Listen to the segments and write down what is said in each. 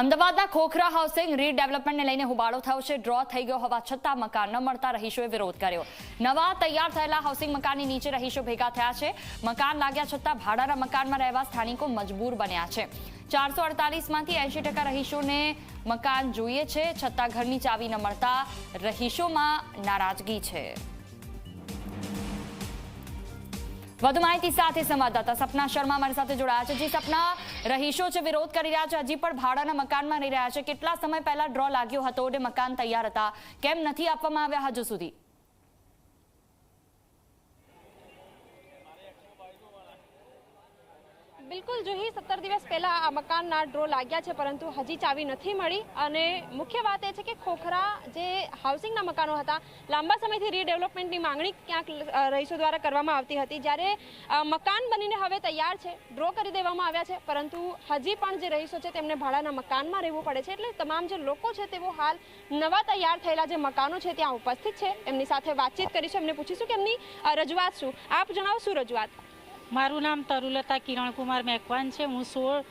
અમદાવાદના ખોખરા હાઉસિંગ રીડેવલપમેન્ટને લઈને હુબાળો થયો છે. ડ્રો થઈ ગયો હોવા છતાં મકાન ન મળતા રહીશોએ વિરોધ કર્યો. નવા તૈયાર થયેલા હાઉસિંગ મકાનની નીચે રહીશો ભેગા થયા છે. મકાન લાગ્યા છતાં ભાડાના મકાનમાં રહેવા સ્થાનિકો મજબૂર બન્યા છે. ચારસો અડતાલીસમાંથી એંશી ટકા રહીશોને મકાન જોઈએ છે. છતાં ઘરની ચાવી ન મળતા રહીશોમાં નારાજગી છે. વધુ માહિતી સાથે સંવાદદાતા સપના શર્મા અમારી સાથે જોડાયા છે. જે, સપના, રહીશો છે વિરોધ કરી રહ્યા છે, હજી પણ ભાડાના મકાનમાં રહી રહ્યા છે. કેટલા સમય પહેલા ડ્રો લાગ્યો હતો અને મકાન તૈયાર હતા? કેમ નથી આપવામાં આવ્યા હજુ સુધી? બિલકુલ, જુહી, સત્તર દિવસ પહેલા આ મકાનના ડ્રો લાગ્યા છે, પરંતુ હજી ચાવી નથી મળી. અને મુખ્ય વાત એ છે કે ખોખરા જે હાઉસિંગના મકાનો હતા, લાંબા સમયથી રીડેવલપમેન્ટની માંગણી ક્યાંક રહીશો દ્વારા કરવામાં આવતી હતી. જ્યારે મકાન બનીને હવે તૈયાર છે, ડ્રો કરી દેવામાં આવ્યા છે, પરંતુ હજી પણ જે રહીશો છે તેમને ભાડાના મકાનમાં રહેવું પડે છે. એટલે તમામ જે લોકો છે તેઓ હાલ નવા તૈયાર થયેલા જે મકાનો છે ત્યાં ઉપસ્થિત છે. એમની સાથે વાતચીત કરીશું, એમને પૂછીશું કે એમની રજૂઆત શું? આપ જણાવો, શું રજૂઆત? મારું નામ તરુલતા કિરણકુમાર મેકવાન છે. હું સોળ,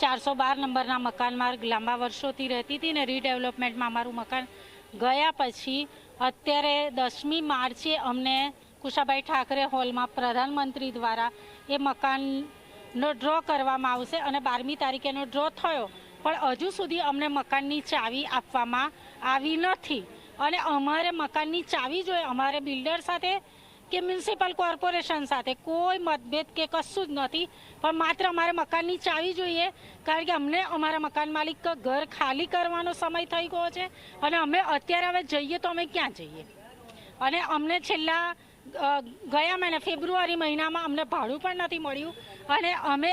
ચારસો બાર નંબરના મકાન માર્ગ લાંબા વર્ષોથી રહેતી હતી ને રીડેવલપમેન્ટમાં મારું મકાન ગયા પછી અત્યારે દસમી માર્ચે અમને કુશાભાઈ ઠાકરે હોલમાં પ્રધાનમંત્રી દ્વારા એ મકાનનો ડ્રો કરવામાં આવશે અને બારમી તારીખેનો ડ્રો થયો. પણ હજુ સુધી અમને મકાનની ચાવી આપવામાં આવી નથી. અને અમારે મકાનની ચાવી જોઈએ, અમારે બિલ્ડર સાથે કે મ્યુનિસિપલ કોર્પોરેશન સાથે કોઈ મતભેદ કે કશું જ નથી. પણ માત્ર અમારે મકાનની ચાવી જોઈએ, કારણ કે અમને અમારા મકાન માલિક ઘર ખાલી કરવાનો સમય થઈ ગયો છે અને અમે અત્યારે હવે જઈએ તો અમે ક્યાં જઈએ? અને અમને છેલ્લા ગયા મહિને ફેબ્રુઆરી મહિનામાં અમને ભાડું પણ નથી મળ્યું અને અમે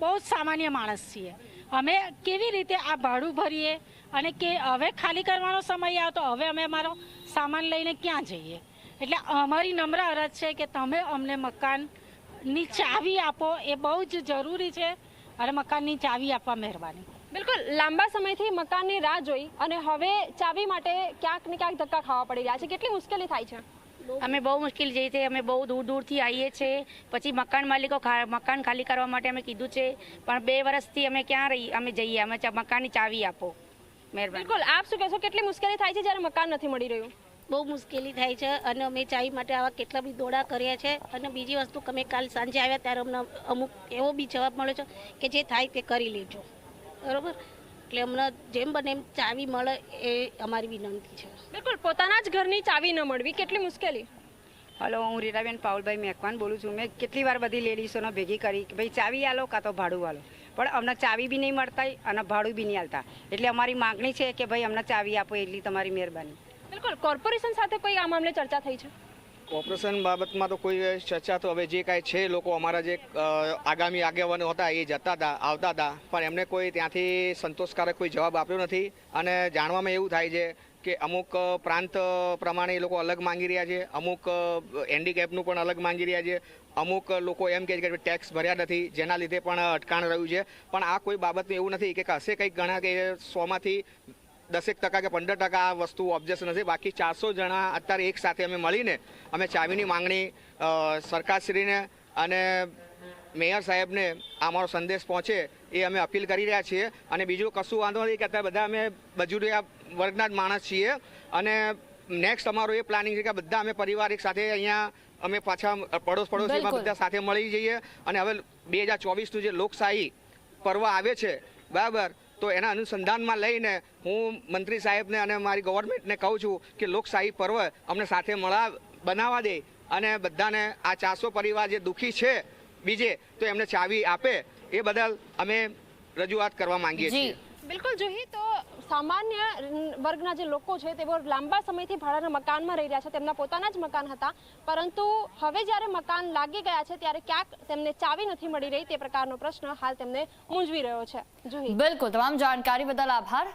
બહુ જ સામાન્ય માણસ છીએ. અમે કેવી રીતે આ ભાડું ભરીએ અને કે હવે ખાલી કરવાનો સમય આવ્યો તો હવે અમે અમારો સામાન લઈને ક્યાં જઈએ? એટલે અમારી નમ્ર અરજ છે કે તમે અમને મકાનની ચાવી આપો એ બહુ જ જરૂરી છે અને મકાનની ચાવી આપવા મહેરબાની. બિલકુલ લાંબા સમયથી મકાનની રાહ જોઈ અને હવે ચાવી માટે ક્યાંક ને ક્યાંક ધક્કા ખાવા પડી રહ્યા છે. કેટલી મુશ્કેલી થાય છે? અમે બહુ મુશ્કેલ જઈએ છીએ અમે બહુ દૂર દૂરથી આવીએ છીએ. પછી મકાન માલિકો ખા- મકાન ખાલી કરવા માટે અમે કીધું છે. પણ બે વર્ષથી અમે ક્યાં રહી અમે જઈએ અમે મકાનની ચાવી આપો. મહેરબાની. બિલકુલ આપ શું કહેશો? કેટલી મુશ્કેલી થાય છે જ્યારે મકાન નથી મળી રહ્યું? બહુ મુશ્કેલી થાય છે અને અમે ચાવી માટે આવા કેટલા બી દોડા કર્યા છે. અને બીજી વસ્તુ અમે કાલ સાંજે આવ્યા ત્યારે અમને અમુક એવો બી જવાબ મળ્યો છે કે જે થાય તે કરી લેજો. બરાબર? એટલે અમને જેમ બને એમ ચાવી મળે એ અમારી વિનંતી છે. બિલકુલ પોતાના જ ઘરની ચાવી ન મળવી કેટલી મુશ્કેલી. હલો હું રીરાબેન પાઉલભાઈ મેકવાન બોલું છું. મેં કેટલી વાર બધી લેડીઝોને ભેગી કરી કે ભાઈ ચાવી આલો કાં તો ભાડું આલો. પણ અમને ચાવી બી નહીં મળતા અને ભાડું બી નહીં આલતા. એટલે અમારી માગણી છે કે ભાઈ અમને ચાવી આપો એટલી તમારી મહેરબાની. બિલકુલ કોર્પોરેશન સાથે કોઈ આ મામલે ચર્ચા થઈ છે? કોર્પોરેશન બાબતમાં તો કોઈ ચર્ચા તો હવે જે કાંઈ છે, લોકો અમારા જે આગામી આગેવાનો હતા એ જતા હતા આવતા હતા પણ એમને કોઈ ત્યાંથી સંતોષકારક કોઈ જવાબ આપ્યો નથી. અને જાણવામાં એવું થાય છે કે અમુક પ્રાંત પ્રમાણે એ લોકો અલગ માંગી રહ્યા છે, અમુક હેન્ડીકેપનું પણ અલગ માંગી રહ્યા છે, અમુક લોકો એમ કહે છે કે ટેક્સ ભર્યા નથી, જેના લીધે પણ અટકાણ રહ્યું છે. પણ આ કોઈ બાબતનું એવું નથી કે હશે કંઈક ગણા કે સોમાંથી દસેક ટકા કે પંદર ટકા આ વસ્તુ ઓબ્જેક્શન હશે. બાકી ચારસો જણા અત્યારે એક સાથે અમે મળીને અમે ચાવીની માંગણી સરકારશ્રીને અને મેયર સાહેબને અમારો સંદેશ પહોંચે એ અમે અપીલ કરી રહ્યા છીએ. અને બીજું કશું વાંધો નથી કે અત્યારે બધા અમે બજુરિયા વર્ગના જ માણસ છીએ. અને નેક્સ્ટ અમારો એ પ્લાનિંગ છે કે બધા અમે પરિવાર એક સાથે અહીંયા અમે પાછા પડોશ પડોશીમાં બધા સાથે મળી જઈએ. અને હવે બે હજાર ચોવીસનું જે લોકશાહી પર્વ આવે છે બરાબર? તો એના અનુસંધાનમાં લઈને હું મંત્રી સાહેબને અને મારી ગવર્મેન્ટને કહું છું કે લોકશાહી પર્વ અમને સાથે મળા બનાવવા દે અને બધાને આ ચારસો પરિવાર જે દુઃખી છે બીજે તો એમને ચાવી આપે. એ બદલ અમે રજૂઆત કરવા માંગીએ છીએ. બિલકુલ જોઈએ તો સામાન્ય વર્ગના જે લોકો છે તેઓ લાંબા સમયથી ભાડાના મકાનમાં રહી રહ્યા છે. તેમના પોતાના જ મકાન હતા. પરંતુ હવે જ્યારે મકાન લાગી ગયા છે, ત્યારે ક્યાંક તેમને ચાવી નથી મળી રહી તે પ્રકારનો પ્રશ્ન હાલ તેમને મૂંઝવી રહ્યો છે. બિલકુલ. તમામ જાણકારી બદલ આભાર.